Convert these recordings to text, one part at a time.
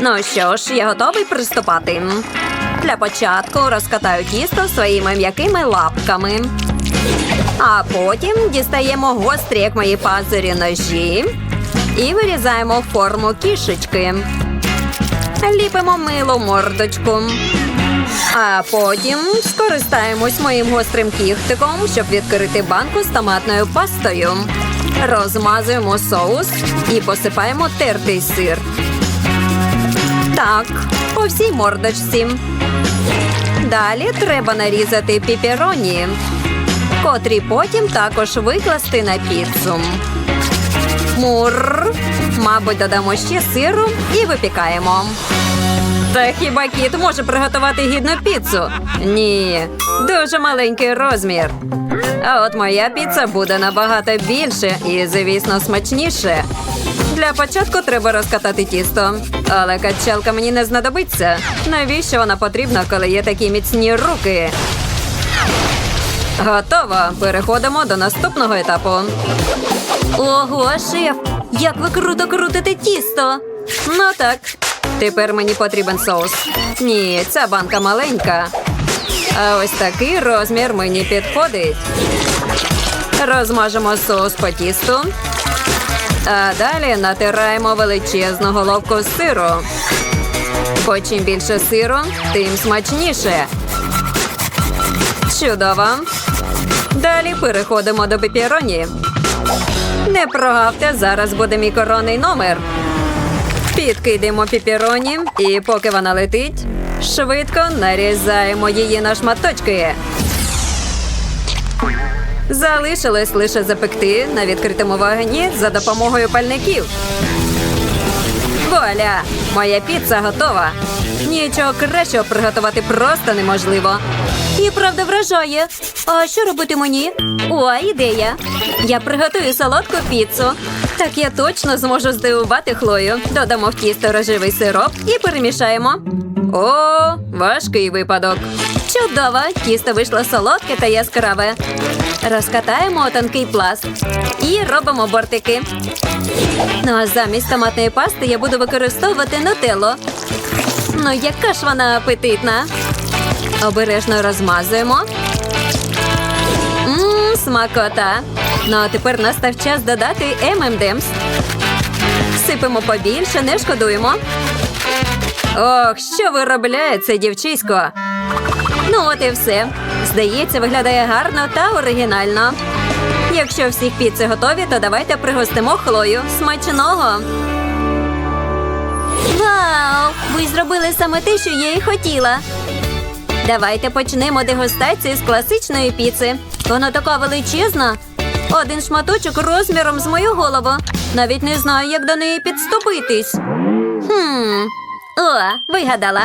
Ну що ж, я готовий приступати. Для початку розкатаю тісто своїми м'якими лапками. А потім дістаємо гострі, як мої пазурі, ножі і вирізаємо форму кішечки. Ліпимо милу мордочку. А потім скористаємось моїм гострим кіхтиком, щоб відкрити банку з томатною пастою. Розмазуємо соус і посипаємо тертий сир. Так, по всій мордочці. Далі треба нарізати піпероні, котрі потім також викласти на піцу. Мур. Мабуть, додамо ще сиру і випікаємо. Та хіба кіт може приготувати гідну піцу? Ні, дуже маленький розмір. А от моя піца буде набагато більше і, звісно, смачніше. Для початку треба розкатати тісто, але качалка мені не знадобиться. Навіщо вона потрібна, коли є такі міцні руки? Готово. Переходимо до наступного етапу. Ого, шеф! Як ви круто крутите тісто! Ну так. Тепер мені потрібен соус. Ні, ця банка маленька. А ось такий розмір мені підходить. Розмажемо соус по тісту. А далі натираємо величезну головку сиру. Бо чим більше сиру, тим смачніше. Чудово. Далі переходимо до пепіроні. Не прогавте, зараз буде мій коронний номер. Підкидаємо пепіроні і поки вона летить, швидко нарізаємо її на шматочки. Залишилось лише запекти на відкритому вогні за допомогою пальників. Вуаля! Моя піца готова. Нічого кращого приготувати просто неможливо. І правда вражає. А що робити мені? О, ідея. Я приготую солодку піцу. Так я точно зможу здивувати Хлою. Додамо в тісто рожевий сироп і перемішаємо. О, важкий випадок. Чудово! Тісто вийшло солодке та яскраве. Розкатаємо тонкий пласт і робимо бортики. Ну а замість томатної пасти я буду використовувати нутелло. Ну, яка ж вона апетитна. Обережно розмазуємо. Мм, смакота. Ну а тепер настав час додати M&M's. Сипемо побільше, не шкодуємо. Ох, що виробляє це дівчисько. Ну, от і все. Здається, виглядає гарно та оригінально. Якщо всіх піци готові, то давайте пригостимо Хлою. Смачного! Вау! Ви зробили саме те, що я і хотіла. Давайте почнемо дегустацію з класичної піци. Вона така величезна. Один шматочок розміром з мою голову. Навіть не знаю, як до неї підступитись. Хм. О, вигадала.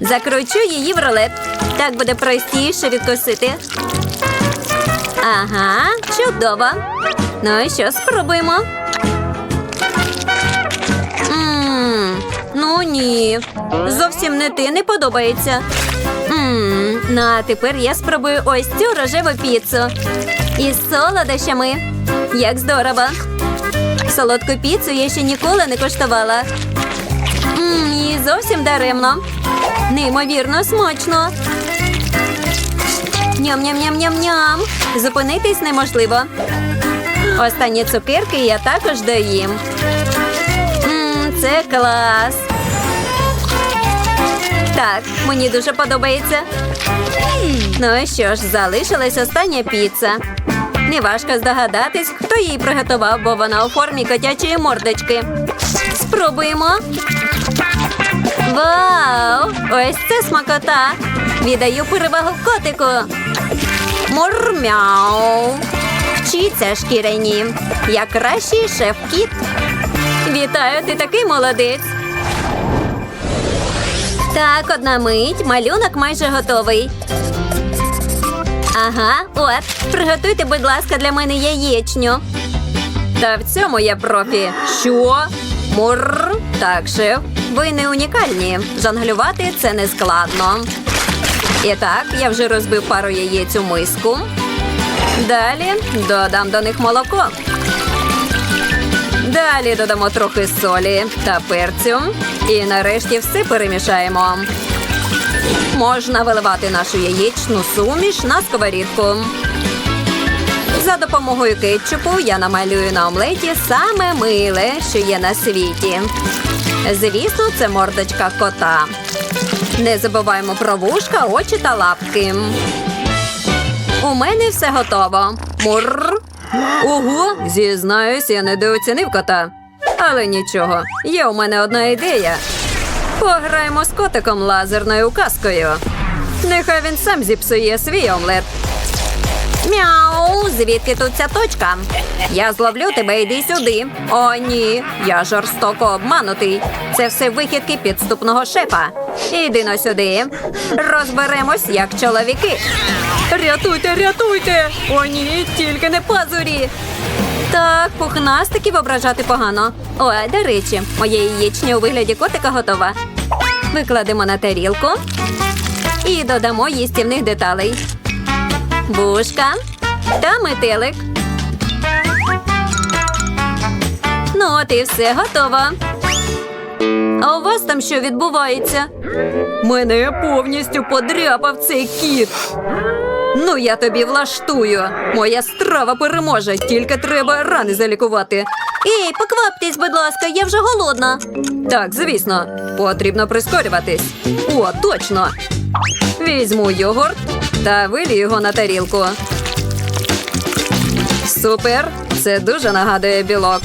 Закручу її в рулет. Так буде простіше відкусити. Ага, чудово. Ну і що, спробуємо. Ммм, ну ні. Зовсім не ти не подобається. Ммм, ну а тепер я спробую ось цю рожеву піцу. Із солодощами. Як здорово. Солодку піцу я ще ніколи не коштувала. Ммм, і зовсім даремно. Неймовірно смачно. Ням-ням-ням-ням-ням. Зупинитись неможливо. Останні цукерки я також доїм. Мм, це клас. Так, мені дуже подобається. Ну що ж, залишилась остання піца. Неважко здогадатись, хто її приготував, бо вона у формі котячої мордочки. Спробуємо. Вау! Ось це смакота! Віддаю перевагу котику. Мурмяу. Вчіться, шкіряні. Я кращий шеф-кіт. Вітаю, ти такий молодець. Так, одна мить, малюнок майже готовий. Ага, от, приготуйте, будь ласка, для мене яєчню. Та в цьому я профі. Що? Мур. Так, шеф, ви не унікальні. Жонглювати це не складно. І так, я вже розбив пару яєць у миску. Далі додам до них молоко. Далі додамо трохи солі та перцю. І нарешті все перемішаємо. Можна виливати нашу яєчну суміш на сковорідку. За допомогою кетчупу я намалюю на омлеті саме миле, що є на світі. Звісно, це мордочка кота. Не забуваємо про вушка, очі та лапки. У мене все готово. Мурр. Ого, зізнаюсь, я недооцінив кота. Але нічого, є у мене одна ідея. Пограємо з котиком лазерною указкою. Нехай він сам зіпсує свій омлет. Мяу, звідки тут ця точка? Я зловлю тебе, йди сюди. О, ні, я жорстоко обманутий. Це все вихідки підступного шефа. Іди но сюди. Розберемось, як чоловіки. Рятуйте, рятуйте! О, ні, тільки не пазурі. Так, пухнастиків ображати погано. Ой, до речі, моє яєчня у вигляді котика готова. Викладемо на тарілку і додамо їстівних деталей. Бушка та метелик. Ну, от і все готово. А у вас там що відбувається? Мене повністю подряпав цей кіт. Ну, я тобі влаштую. Моя страва переможе, тільки треба рани залікувати. Ей, покваптесь, будь ласка, я вже голодна. Так, звісно, потрібно прискорюватись. О, точно. Візьму йогурт та вилію його на тарілку. Супер! Це дуже нагадує білок.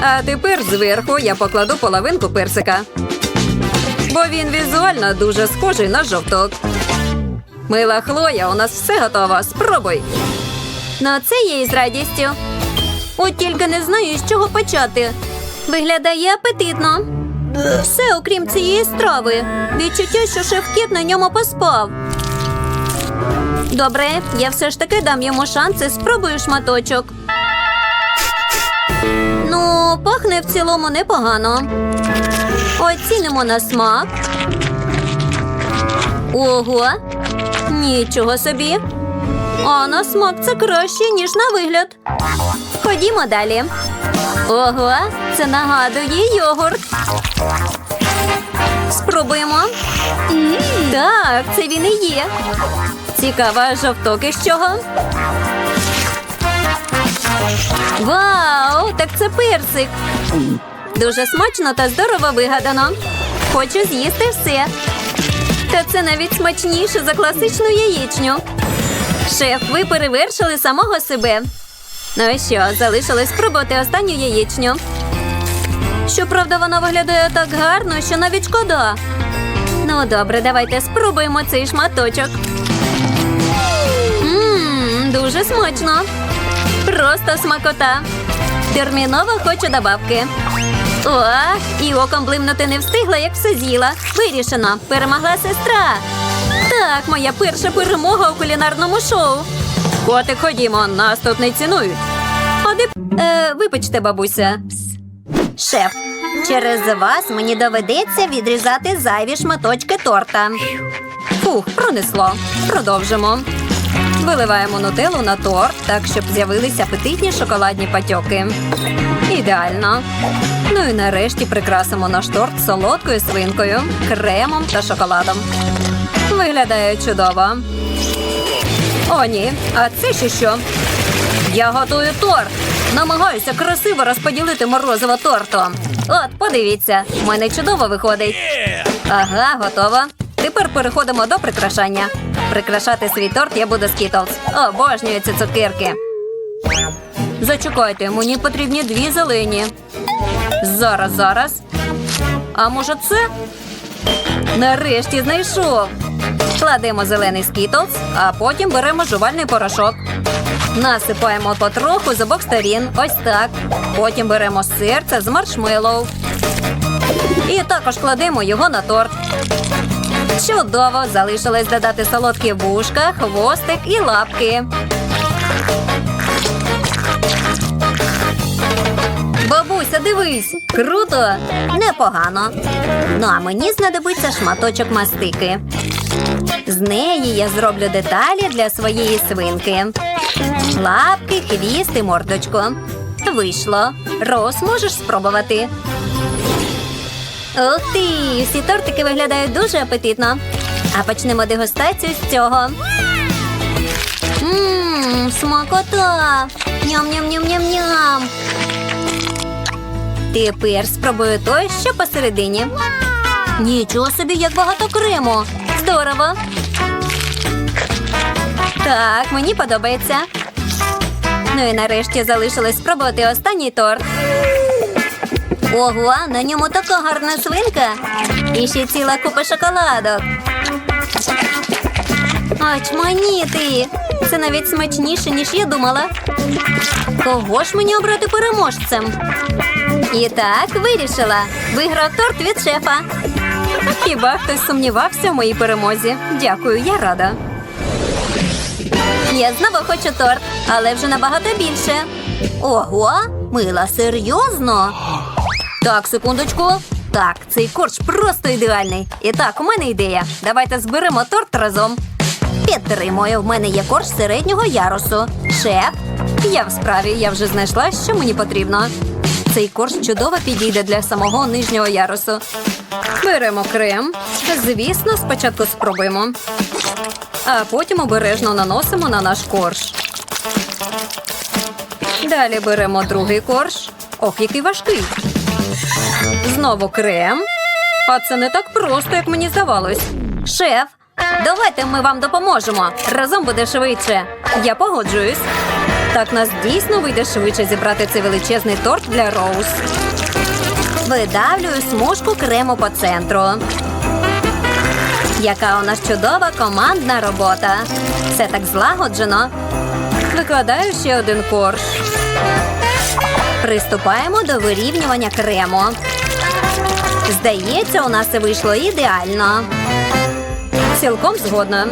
А тепер зверху я покладу половинку персика. Бо він візуально дуже схожий на жовток. Мила Хлоя, у нас все готово. Спробуй. Ну, це я із радістю. От тільки не знаю, з чого почати. Виглядає апетитно. Все, окрім цієї страви. Відчуття, що шеф-кіт на ньому поспав. Добре, я все ж таки дам йому шанс і спробую шматочок. Ну, пахне в цілому непогано. Оцінимо на смак. Ого, нічого собі. А на смак це краще, ніж на вигляд. Ходімо далі. Ого, це нагадує йогурт. Спробуємо. Так, це він і є. Цікаво, жовток із чого? Вау, так це персик. Дуже смачно та здорово вигадано. Хочу з'їсти все. Та це навіть смачніше за класичну яєчню. Шеф, ви перевершили самого себе. Ну і що, залишилось спробувати останню яєчню. Щоправда, вона виглядає так гарно, що навіть шкода. Ну, добре, давайте спробуємо цей шматочок. Дуже смачно. Просто смакота. Терміново хочу добавки. О, і оком блимнути не встигла, як все з'їла. Вирішено. Перемогла сестра. Так, моя перша перемога у кулінарному шоу. Котик, ходімо, нас тут не цінують. Ходи, е, вибачте, бабуся. Шеф, через вас мені доведеться відрізати зайві шматочки торта. Фух, пронесло. Продовжимо. Виливаємо нутеллу на торт, так, щоб з'явилися апетитні шоколадні патьоки. Ідеально. Ну і нарешті прикрасимо наш торт солодкою свинкою, кремом та шоколадом. Виглядає чудово. О, ні, а це ще що? Я готую торт. Намагаюся красиво розподілити морозиво тортом. От, подивіться, в мене чудово виходить. Ага, готово. Тепер переходимо до прикрашання. Прикрашати свій торт я буду скітлз. Обожнюю ці цукерки. Зачекайте, мені потрібні дві зелені. Зараз, зараз. А може це? Нарешті знайшов. Кладемо зелений скітлз, а потім беремо жувальний порошок. Насипаємо потроху з обох сторін. Ось так. Потім беремо серце з маршмеллоу. І також кладемо його на торт. Чудово! Залишилось додати солодкі вушка, хвостик і лапки. Бабуся, дивись! Круто! Непогано. Ну а мені знадобиться шматочок мастики. З неї я зроблю деталі для своєї свинки. Лапки, хвіст і мордочку. Вийшло. Роуз, можеш спробувати. Ух ти! Всі тортики виглядають дуже апетитно. А почнемо дегустацію з цього. Ммм, смакота! Ням-ням-ням-ням-ням. Тепер спробую той, що посередині. Нічого собі, як багато крему. Здорово. Так, мені подобається. Ну і нарешті залишилось спробувати останній торт. Ого, на ньому така гарна свинка. І ще ціла купа шоколадок. Очманіти! Це навіть смачніше, ніж я думала. Кого ж мені обрати переможцем? І так, вирішила. Виграв торт від шефа. Хіба хтось сумнівався в моїй перемозі? Дякую, я рада. Я знову хочу торт, але вже набагато більше. Ого, мила, серйозно? Так, секундочку. Так, цей корж просто ідеальний. І так, у мене ідея. Давайте зберемо торт разом. Підтримую, в мене є корж середнього ярусу. Шеф, я в справі, я вже знайшла, що мені потрібно. Цей корж чудово підійде для самого нижнього ярусу. Беремо крем. Звісно, спочатку спробуємо. А потім обережно наносимо на наш корж. Далі беремо другий корж. Ох, який важкий. Знову крем. А це не так просто, як мені здавалось. Шеф, давайте ми вам допоможемо. Разом буде швидше. Я погоджуюсь. Так нас дійсно вийде швидше зібрати цей величезний торт для Роуз. Видавлюю смужку крему по центру. Яка у нас чудова командна робота. Все так злагоджено. Викладаю ще один корж. Приступаємо до вирівнювання крему. Здається, у нас це вийшло ідеально. Цілком згодна.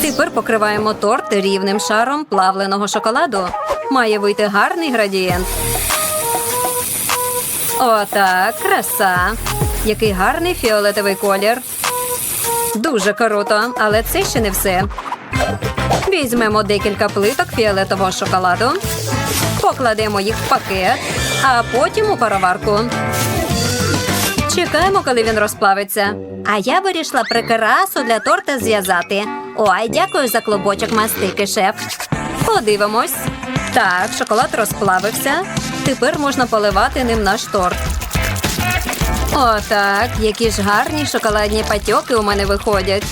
Тепер покриваємо торт рівним шаром плавленого шоколаду. Має вийти гарний градієнт. Отак, краса. Який гарний фіолетовий колір. Дуже круто, але це ще не все. Візьмемо декілька плиток фіолетового шоколаду, покладемо їх в пакет, а потім у пароварку. Чекаємо, коли він розплавиться. А я вирішила прикрасу для торта зв'язати. Ой, дякую за клубочок мастики, шеф. Подивимось. Так, шоколад розплавився. Тепер можна поливати ним наш торт. Отак, які ж гарні шоколадні патьоки у мене виходять.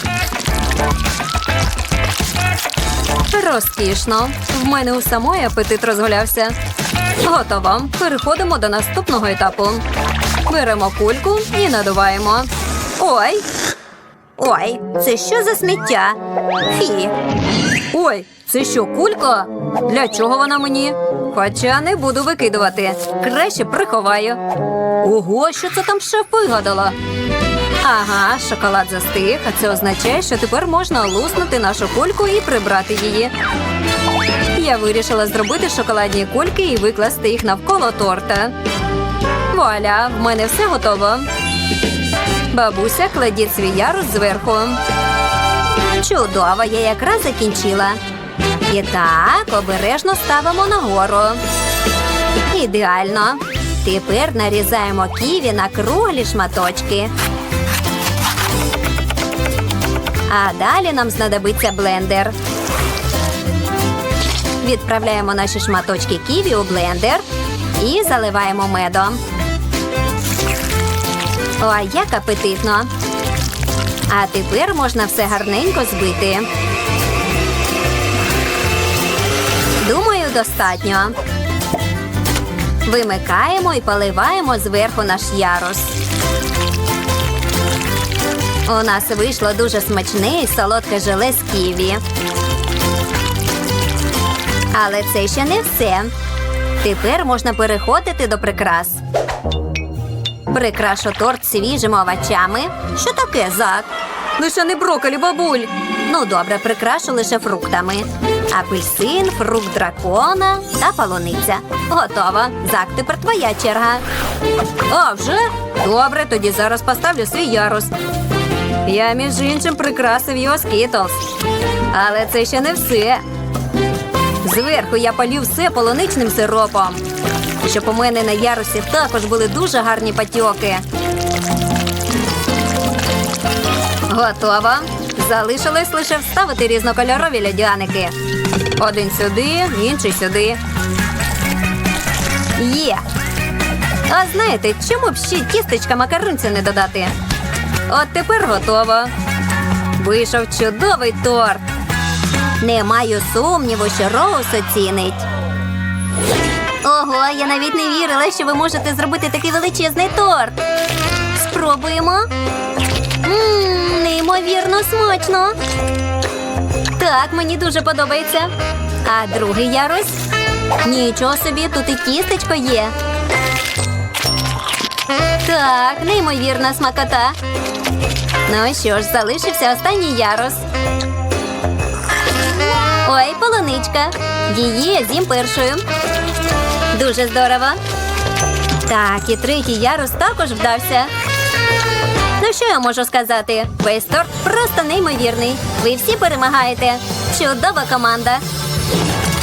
Розкішно. В мене у самої апетит розгулявся. Готово. Переходимо до наступного етапу. Беремо кульку і надуваємо. Ой. Ой, це що за сміття? Фі. Ой, це що, кулька? Для чого вона мені? Хоча не буду викидувати. Краще приховаю. Ого, що це там шеф вигадала? Ага, шоколад застиг, а це означає, що тепер можна луснути нашу кульку і прибрати її. Я вирішила зробити шоколадні кульки і викласти їх навколо торта. Вуаля, в мене все готово. Бабуся, кладіть свій ярус зверху. Чудово, я якраз закінчила. І так, обережно ставимо нагору. Ідеально. Тепер нарізаємо ківі на круглі шматочки. А далі нам знадобиться блендер. Відправляємо наші шматочки ківі у блендер і заливаємо медом. Ой, як апетитно. А тепер можна все гарненько збити. Думаю, достатньо. Вимикаємо і поливаємо зверху наш ярус. У нас вийшло дуже смачне і солодке желе з ківі. Але це ще не все. Тепер можна переходити до прикрас. Прикрашу торт свіжими овочами. Що таке, Зак? Лише не броколі, бабуль. Ну, добре, прикрашу лише фруктами. Апельсин, фрукт дракона та полуниця. Готово. Зак, тепер твоя черга. А вже? Добре, тоді зараз поставлю свій ярус. Я, між іншим, прикрасив його скітлс. Але це ще не все. Зверху я полів все полуничним сиропом. щоб у мене на ярусі також були дуже гарні патьоки. Готово. Залишилось лише вставити різнокольорові льодяники. Один сюди, інший сюди. Є. А знаєте, чому б ще тістечка макарунцю не додати? От тепер готово. Вийшов чудовий торт. Не маю сумніву, що Роуз оцінить. Ого, я навіть не вірила, що ви можете зробити такий величезний торт. Спробуємо. Мм, неймовірно смачно. Так, мені дуже подобається. А другий ярус? Нічого собі, тут і тістечко є. Так, неймовірна смакота. Ну що ж, залишився останній ярус. Ой, полуничка. Її я з'їм першою. Дуже здорово. Так, і третій ярус також вдався. Ну що я можу сказати? Весь торт просто неймовірний. Ви всі перемагаєте. Чудова команда.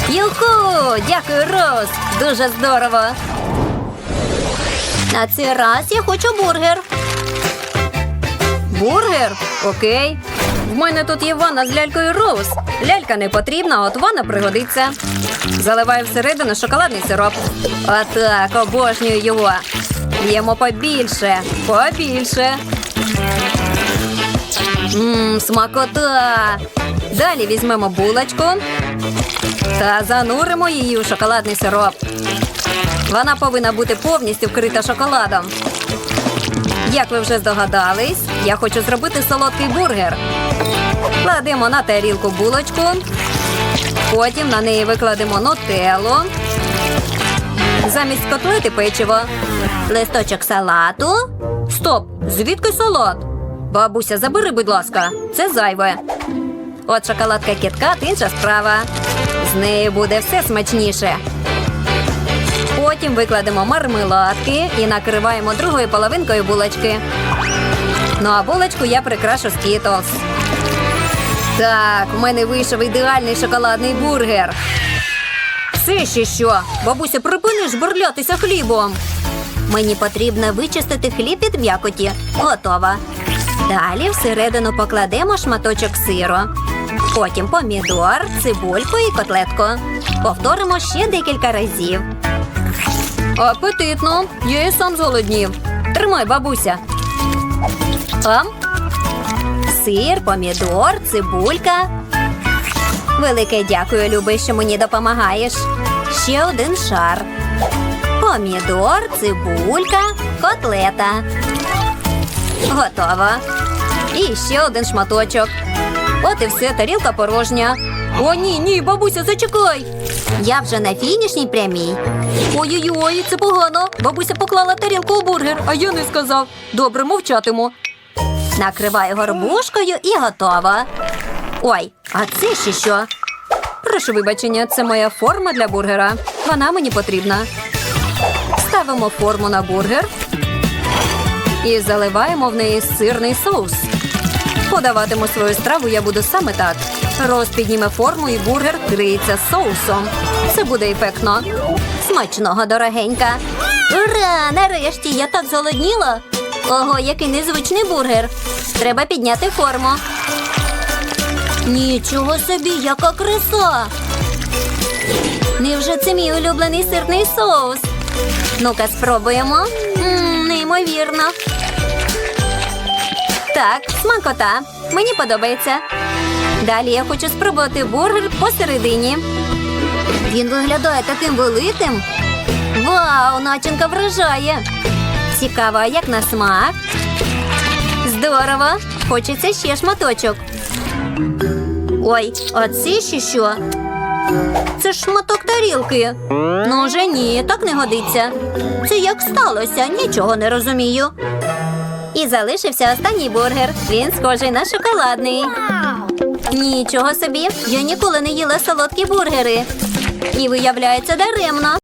Юху! Дякую, Роуз! Дуже здорово. На цей раз я хочу бургер. Бургер? Окей. В мене тут є ванна з лялькою Роуз. Лялька не потрібна, от ванна пригодиться. Заливаю всередину шоколадний сироп. Отак, обожнюю його. П'ємо побільше, побільше. Мм, смакота. Далі візьмемо булочку та зануримо її у шоколадний сироп. Вона повинна бути повністю вкрита шоколадом. Як ви вже здогадались, я хочу зробити солодкий бургер. Кладемо на тарілку булочку, потім на неї викладемо нутеллу, замість котлети печиво, листочок салату. Стоп! Звідки салат? Бабуся, забери, будь ласка, це зайве. От шоколадка кіткат інша справа. З нею буде все смачніше. Потім викладемо мармеладки і накриваємо другою половинкою булочки. Ну а булочку я прикрашу скітлс. Так, в мене вийшов ідеальний шоколадний бургер. Все ще що? Бабуся, припини ж бурлятися хлібом. Мені потрібно вичистити хліб від м'якоті. Готова. Далі всередину покладемо шматочок сиру. Потім помідор, цибульку і котлетку. Повторимо ще декілька разів. Апетитно. Я і сам зголоднів. Тримай, бабуся. Ам? Сир, помідор, цибулька. Велике дякую, Люби, що мені допомагаєш. Ще один шар. Помідор, цибулька, котлета. Готово. І ще один шматочок. От і все, тарілка порожня. О, ні, ні, бабуся, зачекай. Я вже на фінішній прямій. Ой-ой-ой, це погано. Бабуся поклала тарілку у бургер, а я не сказав. Добре, мовчатиму. Накриваю горбушкою і готово. Ой, а це ще що? Прошу вибачення, це моя форма для бургера. Вона мені потрібна. Ставимо форму на бургер і заливаємо в неї сирний соус. Подаватиму свою страву я буду саме так. Роз підніме форму і бургер криється соусом. Це буде ефектно. Смачного, дорогенька. Ура! Нарешті я так зголодніла. Ого, який незвичний бургер. Треба підняти форму. Нічого собі, яка краса! Невже це мій улюблений сирний соус? Ну-ка, спробуємо. М, неймовірно. Так, смакота. Мені подобається. Далі я хочу спробувати бургер посередині. Він виглядає таким великим. Вау, начинка вражає. Цікаво, як на смак? Здорово. Хочеться ще шматочок. Ой, а це ще що? Це шматок тарілки. Ну вже ні, так не годиться. Це як сталося, нічого не розумію. І залишився останній бургер. Він схожий на шоколадний. Нічого собі, я ніколи не їла солодкі бургери. І виявляється даремно.